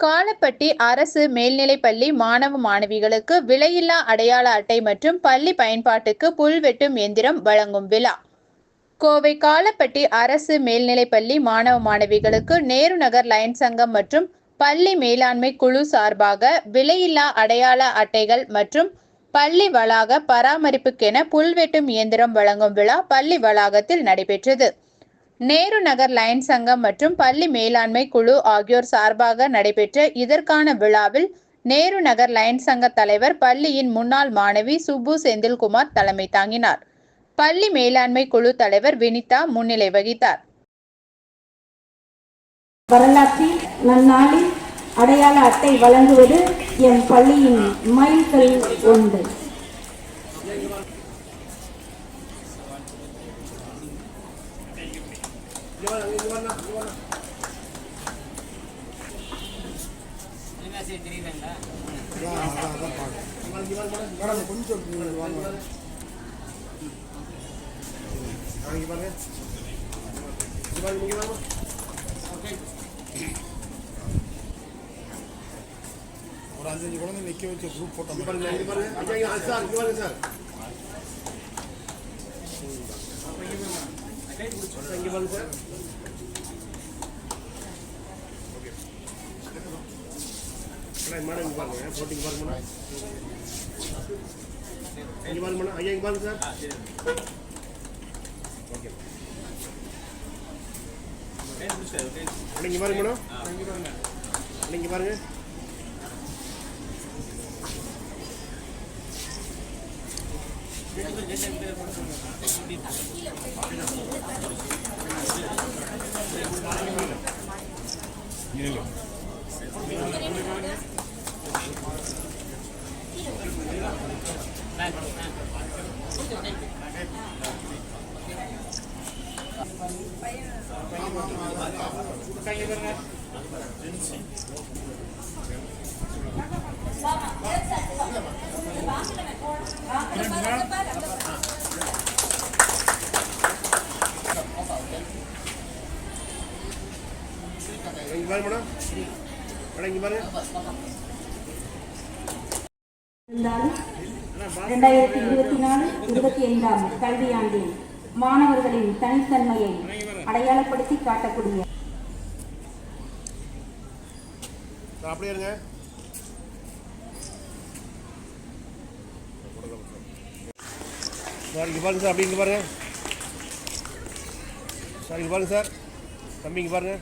காலப்பட்டி அரசு மேல்நிலைப்பள்ளி மாணவ மாணவிகளுக்கு விலையில்லா அடையாள அட்டை மற்றும் பள்ளி பயன்பாட்டுக்கு புல் வெட்டும் எந்திரம் வழங்கும் விழா. கோவை காலப்பட்டி அரசு மேல்நிலைப்பள்ளி மாணவ மாணவிகளுக்கு நேரு நகர் லயன் சங்கம் மற்றும் பள்ளி மேலாண்மை குழு சார்பாக விலையில்லா அடையாள அட்டைகள் மற்றும் பள்ளி வளாக பராமரிப்புக்கென புல்வெட்டும் இயந்திரம் வழங்கும் விழா பள்ளி வளாகத்தில் நடைபெற்றது. நேரு நகர் லயன் சங்கம் மற்றும் பள்ளி மேலாண்மை குழு ஆகியோர் சார்பாக நடைபெற்ற இதற்கான விழாவில் நேரு நகர் லயன் சங்க தலைவர் பள்ளியின் முன்னாள் மாணவி சுப்பு செந்தில்குமார் தலைமை தாங்கினார். பள்ளி மேலாண்மை குழு தலைவர் வினிதா முன்னிலை வகித்தார். வரலாற்றில் நன்னாளில் அடையாள அட்டை வழங்குவது என் பள்ளியின் மைல்கல் ஒன்று. கொஞ்சம் ஒரு அஞ்சஞ்சு குழந்தை நிற்க வச்ச குரூப் போட்டோம் பாருங்க. சார் இங்கே பாருங்க சார் மேடம் இங்கே பாருங்க போட்டிங்க பாருங்க இங்கே பாருங்க மேடம் ஐயா இங்கே பாருங்க சார் ஓகே இங்கே பாருங்க மேடம் இங்கே பாருங்க Vamos. இங்கே பாருங்க மேடம். மேடம் இங்கே பாருங்க இருந்தாலும் இரண்டாயிரத்தி இருபத்தி நாலு இருபத்தி ஐந்தாம் கல்வியாண்டில் மாணவர்களின் தனித்தன்மையை அடையாளப்படுத்தி காட்டக்கூடிய அப்படியே இருங்க. சார் இங்கே பாருங்க சார் அப்படி இங்கே பாருங்க. சார் இங்கே பாருங்க சார். தம்பி இங்கே பாருங்க.